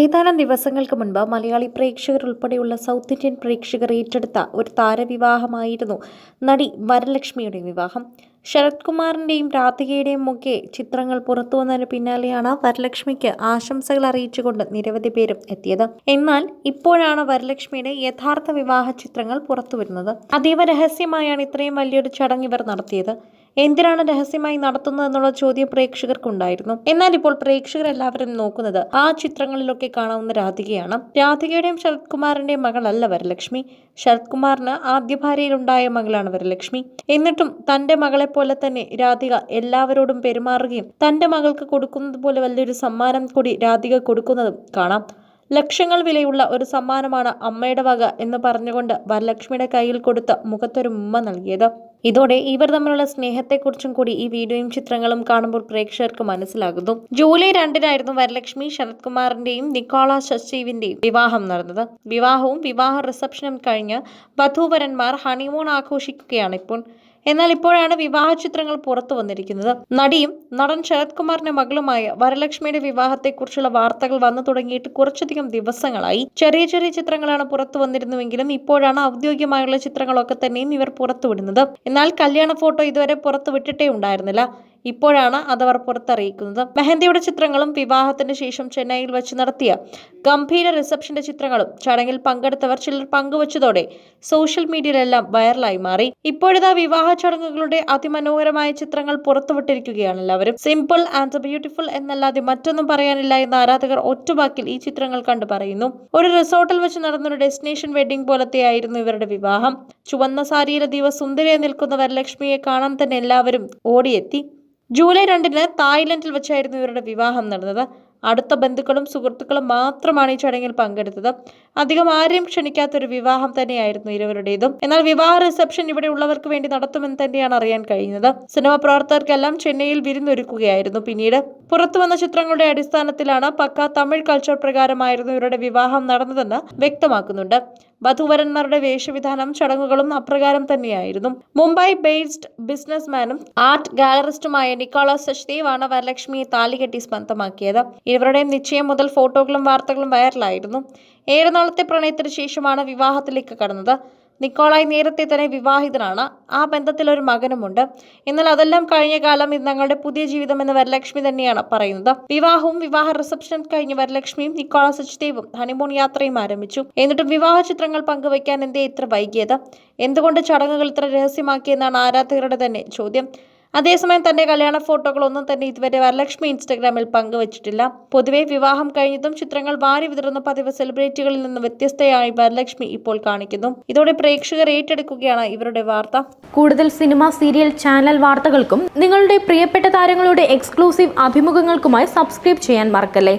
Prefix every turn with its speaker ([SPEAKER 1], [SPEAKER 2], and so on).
[SPEAKER 1] ഏതാനും ദിവസങ്ങൾക്ക് മുൻപ് മലയാളി പ്രേക്ഷകർ ഉൾപ്പെടെയുള്ള സൗത്ത് ഇന്ത്യൻ പ്രേക്ഷകർ ഏറ്റെടുത്ത ഒരു താരവിവാഹമായിരുന്നു നടി വരലക്ഷ്മിയുടെ വിവാഹം. ശരത് കുമാറിന്റെയും രാധികയുടെയും ഒക്കെ ചിത്രങ്ങൾ പുറത്തു വന്നതിന് പിന്നാലെയാണ് വരലക്ഷ്മിക്ക് ആശംസകൾ അറിയിച്ചുകൊണ്ട് നിരവധി പേരും എത്തിയത്. എന്നാൽ ഇപ്പോഴാണ് വരലക്ഷ്മിയുടെ യഥാർത്ഥ വിവാഹ ചിത്രങ്ങൾ പുറത്തു വരുന്നത്. അതീവ രഹസ്യമായാണ് ഇത്രയും വലിയൊരു ചടങ്ങ് ഇവർ നടത്തിയത്. എന്തിനാണ് രഹസ്യമായി നടത്തുന്നത് എന്നുള്ള ചോദ്യം പ്രേക്ഷകർക്കുണ്ടായിരുന്നു. എന്നാൽ ഇപ്പോൾ പ്രേക്ഷകർ എല്ലാവരും നോക്കുന്നത് ആ ചിത്രങ്ങളിലൊക്കെ കാണാവുന്ന രാധികയാണ്. രാധികയുടെയും ശരത് കുമാറിന്റെയും മകളല്ല വരലക്ഷ്മി. ശരത് കുമാറിന് ആദ്യ ഭാര്യയിലുണ്ടായ മകളാണ് വരലക്ഷ്മി. എന്നിട്ടും തന്റെ മകളെ പോലെ തന്നെ രാധിക എല്ലാവരോടും പെരുമാറുകയും തന്റെ മകൾക്ക് കൊടുക്കുന്നത് പോലെ വലിയൊരു സമ്മാനം കൂടി രാധിക കൊടുക്കുന്നതും കാണാം. ലക്ഷങ്ങൾ വിലയുള്ള ഒരു സമ്മാനമാണ് അമ്മയുടെ വക എന്ന് പറഞ്ഞുകൊണ്ട് വരലക്ഷ്മിയുടെ കയ്യിൽ കൊടുത്ത മുഖത്തൊരു ഉമ്മ നൽകിയത്. ഇതോടെ ഇവർ തമ്മിലുള്ള സ്നേഹത്തെക്കുറിച്ചും കൂടി ഈ വീഡിയോയും ചിത്രങ്ങളും കാണുമ്പോൾ പ്രേക്ഷകർക്ക് മനസ്സിലാകുന്നു. ജൂലൈ രണ്ടിനായിരുന്നു വരലക്ഷ്മി ശരത് കുമാറിന്റെയും നിക്കോള ശശീവിന്റെയും വിവാഹം നടന്നത്. വിവാഹവും വിവാഹ റിസപ്ഷനും കഴിഞ്ഞ് വധൂവരന്മാർ ഹണിമൂൺ ആഘോഷിക്കുകയാണ് ഇപ്പോൾ. എന്നാൽ ഇപ്പോഴാണ് വിവാഹ ചിത്രങ്ങൾ പുറത്തു വന്നിരിക്കുന്നത്. നടിയും നടൻ ശരത് കുമാറിന്റെ മകളുമായ വരലക്ഷ്മിയുടെ വിവാഹത്തെക്കുറിച്ചുള്ള വാർത്തകൾ വന്നു തുടങ്ങിയിട്ട് കുറച്ചധികം ദിവസങ്ങളായി. ചെറിയ ചെറിയ ചിത്രങ്ങളാണ് പുറത്തു വന്നിരുന്നുവെങ്കിലും ഇപ്പോഴാണ് ഔദ്യോഗികമായുള്ള ചിത്രങ്ങളൊക്കെ തന്നെയും ഇവർ പുറത്തുവിടുന്നത്. എന്നാൽ കല്യാണ ഫോട്ടോ ഇതുവരെ പുറത്തുവിട്ടിട്ടേ ഉണ്ടായിരുന്നില്ല. ഇപ്പോഴാണ് അതവർ പുറത്തറിയിക്കുന്നത്. മെഹന്തിയുടെ ചിത്രങ്ങളും വിവാഹത്തിന് ശേഷം ചെന്നൈയിൽ വെച്ച് നടത്തിയ ഗംഭീര റിസപ്ഷന്റെ ചിത്രങ്ങളും ചടങ്ങിൽ പങ്കെടുത്തവർ ചിലർ പങ്കുവച്ചതോടെ സോഷ്യൽ മീഡിയയിലെല്ലാം വൈറലായി മാറി. ഇപ്പോഴത്തെ വിവാഹ ചടങ്ങുകളുടെ അതിമനോഹരമായ ചിത്രങ്ങൾ പുറത്തുവിട്ടിരിക്കുകയാണ് എല്ലാവരും. സിമ്പിൾ ആൻഡ് ബ്യൂട്ടിഫുൾ എന്നല്ലാതെ മറ്റൊന്നും പറയാനില്ല എന്ന് ആരാധകർ ഒറ്റവാക്കിൽ ഈ ചിത്രങ്ങൾ കണ്ടു പറയുന്നു. ഒരു റിസോർട്ടിൽ വെച്ച് നടന്ന നടന്നൊരു ഡെസ്റ്റിനേഷൻ വെഡിംഗ് പോലത്തെയായിരുന്നു ഇവരുടെ വിവാഹം. ചുവന്ന സാരിയിലെ ദിവ സുന്ദരിയെ നിൽക്കുന്ന വരലക്ഷ്മിയെ കാണാൻ തന്നെ എല്ലാവരും ഓടിയെത്തി. ജൂലൈ രണ്ടിന് തായ്ലൻഡിൽ വെച്ചായിരുന്നു ഇവരുടെ വിവാഹം നടന്നത്. അടുത്ത ബന്ധുക്കളും സുഹൃത്തുക്കളും മാത്രമാണ് ഈ ചടങ്ങിൽ പങ്കെടുത്തത്. അധികം ആരെയും ക്ഷണിക്കാത്തൊരു വിവാഹം തന്നെയായിരുന്നു ഇരുവരുടേതും. എന്നാൽ വിവാഹ റിസപ്ഷൻ ഇവിടെ ഉള്ളവർക്ക് വേണ്ടി നടത്തുമെന്ന് തന്നെയാണ് അറിയാൻ കഴിയുന്നത്. സിനിമ പ്രവർത്തകർക്കെല്ലാം ചെന്നൈയിൽ വിരുന്നൊരുക്കുകയായിരുന്നു പിന്നീട്. പുറത്തു വന്ന ചിത്രങ്ങളുടെ അടിസ്ഥാനത്തിലാണ് പക്ക തമിഴ് കൾച്ചർ പ്രകാരമായിരുന്നു ഇവരുടെ വിവാഹം നടന്നതെന്ന് വ്യക്തമാക്കുന്നുണ്ട്. വധുവരന്മാരുടെ വേഷവിധാനം ചടങ്ങുകളും അപ്രകാരം തന്നെയായിരുന്നു. മുംബൈ ബേസ്ഡ് ബിസിനസ്മാനും ആർട്ട് ഗാലറിസ്റ്റുമായ നിക്കോളാസ് സച്ദേവാണ് വരലക്ഷ്മിയെ താലികെട്ടി സ്വന്തമാക്കിയത് ഇരുവരുടെയും നിശ്ചയം മുതൽ ഫോട്ടോകളും വാർത്തകളും വൈറലായിരുന്നു. ഏഴ് നാളത്തെ പ്രണയത്തിന് ശേഷമാണ് വിവാഹത്തിലേക്ക് കടന്നത്. നിക്കോളായി നേരത്തെ തന്നെ വിവാഹിതനാണ്. ആ ബന്ധത്തിൽ ഒരു മകനുമുണ്ട്. എന്നാൽ അതെല്ലാം കഴിഞ്ഞ കാലം ഇത് ഞങ്ങളുടെ പുതിയ ജീവിതം എന്ന് വരലക്ഷ്മി തന്നെയാണ് പറയുന്നത്. വിവാഹവും വിവാഹ റിസപ്ഷൻ കഴിഞ്ഞ് വരലക്ഷ്മിയും നിക്കോള സച്ദേവും ഹണിമൂൺ യാത്രയും ആരംഭിച്ചു. എന്നിട്ടും വിവാഹ ചിത്രങ്ങൾ പങ്കുവയ്ക്കാൻ എന്തേ ഇത്ര വൈകിയത്? എന്തുകൊണ്ട് ചടങ്ങുകൾ ഇത്ര രഹസ്യമാക്കിയെന്നാണ് ആരാധകരുടെ തന്നെ ചോദ്യം. അതേസമയം തന്റെ കല്യാണ ഫോട്ടോകളൊന്നും തന്നെ ഇതുവരെ വരലക്ഷ്മി ഇൻസ്റ്റഗ്രാമിൽ പങ്കുവച്ചിട്ടില്ല. പൊതുവെ വിവാഹം കഴിഞ്ഞതും ചിത്രങ്ങൾ വാരി വിതറുന്ന പതിവ് സെലിബ്രിറ്റികളിൽ നിന്ന് വ്യത്യസ്തയായി വരലക്ഷ്മി ഇപ്പോൾ കാണിക്കുന്നു. ഇതോടെ പ്രേക്ഷകർ ഏറ്റെടുക്കുകയാണ് ഇവരുടെ വാർത്ത.
[SPEAKER 2] കൂടുതൽ സിനിമ സീരിയൽ ചാനൽ വാർത്തകൾക്കും നിങ്ങളുടെ പ്രിയപ്പെട്ട താരങ്ങളുടെ എക്സ്ക്ലൂസീവ് അഭിമുഖങ്ങൾക്കുമായി സബ്സ്ക്രൈബ് ചെയ്യാൻ മറക്കല്ലേ?